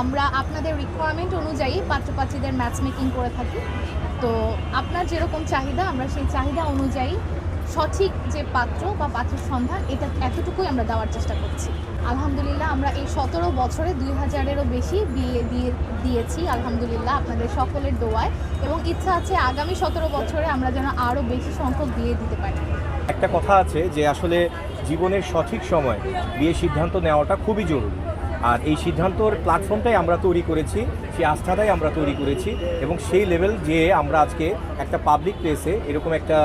আমরা আপনাদের রিকোয়ারমেন্ট অনুযায়ী পাত্রপাত্রীদের ম্যাচ মেকিং করে থাকি। তো আপনার যেরকম চাহিদা, আমরা সেই চাহিদা অনুযায়ী সঠিক যে পাত্র বা পাত্রের সন্ধান, এটা এতটুকুই আমরা দেওয়ার চেষ্টা করছি। আলহামদুলিল্লাহ, আমরা এই সতেরো বছরে দুই হাজারেরও বেশি বিয়ে দিয়ে, দিয়েছি, আলহামদুলিল্লাহ, আপনাদের সকলের দোয়ায়। এবং ইচ্ছা আছে আগামী সতেরো বছরে আমরা যেন আরও বেশি সংখ্যক বিয়ে দিতে পারি। একটা কথা আছে যে, আসলে জীবনের সঠিক সময় বিয়ে সিদ্ধান্ত নেওয়াটা খুবই জরুরি। আর এই সিদ্ধান্তর প্ল্যাটফর্মটাই আমরা তৈরি করেছি, সেই আস্থাটাই আমরা তৈরি করেছি এবং সেই লেভেল যে আমরা আজকে একটা পাবলিক প্লেসে এরকম একটা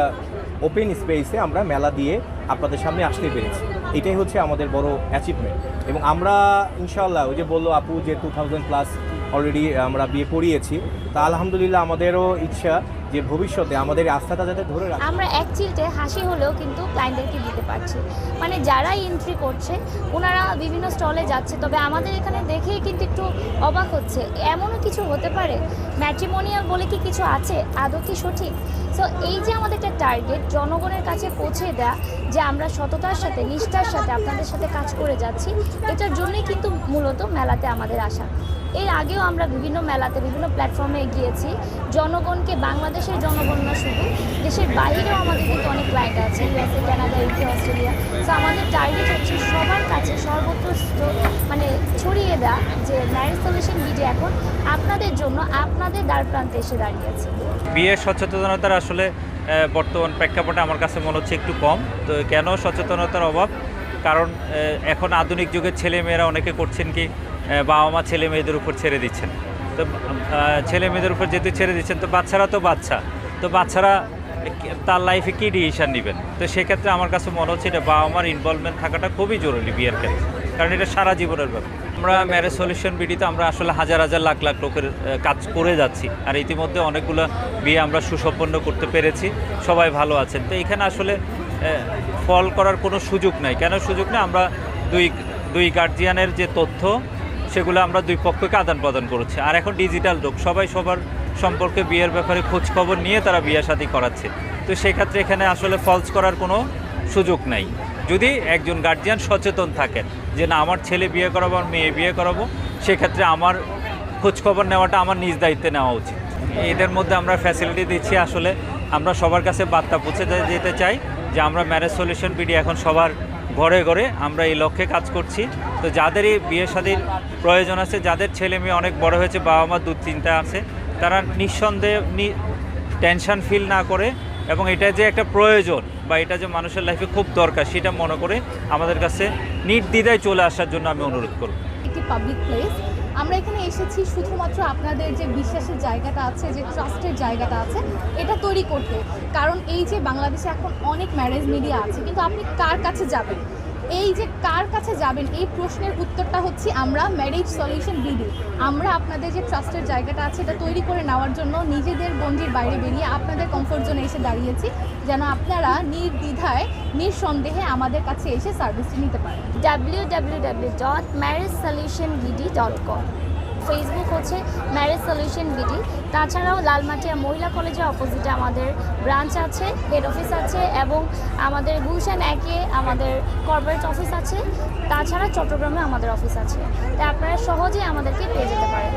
ওপেন স্পেসে আমরা মেলা দিয়ে আপনাদের সামনে আসতে পেরেছি। এটাই হচ্ছে আমাদের বড় অ্যাচিভমেন্ট এবং আমরা ইনশাল্লাহ ওই যে বলল আপু যে টু থাউজেন্ড প্লাস অলরেডি আমরা বিয়ে পড়িয়েছি তা আলহামদুলিল্লাহ আমাদেরও ইচ্ছা যে ভবিষ্যতে আমাদের আস্থাটা যাতে ধরে রাখা। আমরা এক চিলটে হাসি হলেও কিন্তু ক্লায়েন্টদেরকে দিতে পারছি। মানে যারা এন্ট্রি করছে, ওনারা বিভিন্ন স্টলে যাচ্ছে, তবে আমাদের এখানে দেখেই কিন্তু একটু অবাক হচ্ছে। এমনও কিছু হতে পারে? ম্যাট্রিমোনিয়াল বলে কি কিছু আছে? আদৌ কি সঠিক? সো এই যে আমাদের একটা টার্গেট জনগণের কাছে পৌঁছে দেয়া, যে আমরা সততার সাথে, নিষ্ঠার সাথে আপনাদের সাথে কাজ করে যাচ্ছি, এটার জন্যই কিন্তু মূলত মেলাতে আমাদের আসা। এর আগেও আমরা বিভিন্ন মেলাতে, বিভিন্ন প্ল্যাটফর্মে গিয়েছি। জনগণকে বাংলাদেশের জনগণ না শুধু দেশের বাইরেও আমাদের কিন্তু অনেক ক্লায়েন্ট আছে ইউএসএ কানাডা ইউকে অস্ট্রেলিয়া তো আমাদের টার্গেট হচ্ছে সবার কাছে সর্বত্র মানে ছড়িয়ে দেওয়া যে ম্যারেজ সলিউশন বিডি এখন আপনাদের জন্য, আপনাদের দ্বার প্রান্তে এসে দাঁড়িয়েছে বিয়ের সচেতনতার আসলে বর্তমান প্রেক্ষাপটে আমার কাছে মনে হচ্ছে একটু কম। তো কেন সচেতনতার অভাব? কারণ এখন আধুনিক যুগের ছেলে মেয়েরা অনেকে করছেন কি বাবা মা ছেলে মেয়েদের উপর ছেড়ে দিচ্ছেন। তো ছেলে মেয়েদের উপর যেহেতু ছেড়ে দিচ্ছেন, তো বাচ্চারা তো বাচ্চা। তো বাচ্চারা তার লাইফে কী ডিসিশন নেবেন? তো সেক্ষেত্রে আমার কাছে মনে হচ্ছে এটা বাবা মার ইনভলভমেন্ট থাকাটা খুবই জরুরি বিয়ের ক্ষেত্রে। কারণ এটা সারা জীবনের ব্যাপার। আমরা ম্যারেজ সলিউশন বিডিতে আমরা আসলে হাজার হাজার, লাখ লাখ লোকের কাজ করে যাচ্ছি। আর ইতিমধ্যে অনেকগুলো বিয়ে আমরা সুসম্পন্ন করতে পেরেছি। সবাই ভালো আছেন। তো এখানে আসলে ফল করার কোনো সুযোগ নাই। কেন সুযোগ নেই আমরা দুই দুই গার্জিয়ানের যে তথ্য সেগুলো আমরা দুই পক্ষকে আদান প্রদান করছি। আর এখন ডিজিটাল যুগ সবাই সবার সম্পর্কে বিয়ের ব্যাপারে খোঁজ খবর নিয়ে তারা বিয়ে শাদী করাচ্ছে। তো সেক্ষেত্রে এখানে আসলে ফলস করার কোনো সুযোগ নাই। যদি একজন গার্জিয়ান সচেতন থাকেন যে, না, আমার ছেলে বিয়ে করাবো আর মেয়ে বিয়ে করাবো, সেক্ষেত্রে আমার খোঁজখবর নেওয়াটা আমার নিজ দায়িত্বে নেওয়া উচিত। এদের মধ্যে আমরা ফ্যাসিলিটি দিচ্ছি আসলে। আমরা সবার কাছে বার্তা পৌঁছে যেতে চাই যে, আমরা ম্যারেজ সলিউশন বিডি এখন সবার ঘরে ঘরে আমরা এই লক্ষ্যে কাজ করছি। তো যাদেরই বিয়ে শাদীর প্রয়োজন আছে, যাদের ছেলে মেয়ে অনেক বড় হয়েছে, বাবা মা দুশ্চিন্তা আছে, তারা নিঃসন্দেহে টেনশন ফিল না করে এবং এটা যে একটা প্রয়োজন বা এটা যে মানুষের লাইফে খুব দরকার, সেটা মনে করে আমাদের কাছে নির্দ্বিধায় চলে আসার জন্য আমি অনুরোধ করব। একটি পাবলিক প্লেস আমরা এখানে এসেছি শুধুমাত্র আপনাদের যে বিশ্বাসের জায়গাটা আছে, যে ট্রাস্টের জায়গাটা আছে, এটা তৈরি করতে। কারণ এই যে বাংলাদেশে এখন অনেক ম্যারেজ মিডিয়া আছে, কিন্তু আপনি কার কাছে যাবেন? এই যে কার কাছে যাবেন? এই প্রশ্নের উত্তরটা হচ্ছে আমরা ম্যারেজ সলিউশন বিডি আমরা আপনাদের যে ট্রাস্টের জায়গাটা আছে, এটা তৈরি করে নেওয়ার জন্য নিজেদের গঞ্জির বাইরে বেরিয়ে আপনাদের কমফোর্ট জোনে এসে দাঁড়িয়েছি, যেন আপনারা নির্দ্বিধায়, নিঃসন্দেহে আমাদের কাছে এসে সার্ভিসটি নিতে পারেন। W W W dot marriage solution BD dot com Facebook হচ্ছে ম্যারেজ সলিউশন বিডি তাছাড়াও লালমাটিয়া মহিলা কলেজের অপোজিটে আমাদের ব্রাঞ্চ আছে হেড অফিস আছে, এবং আমাদের গুলশান একে আমাদের কর্পোরেট অফিস আছে, তাছাড়া চট্টগ্রামে আমাদের অফিস আছে। তা আপনারা সহজেই আমাদেরকে পেয়ে যেতে পারেন।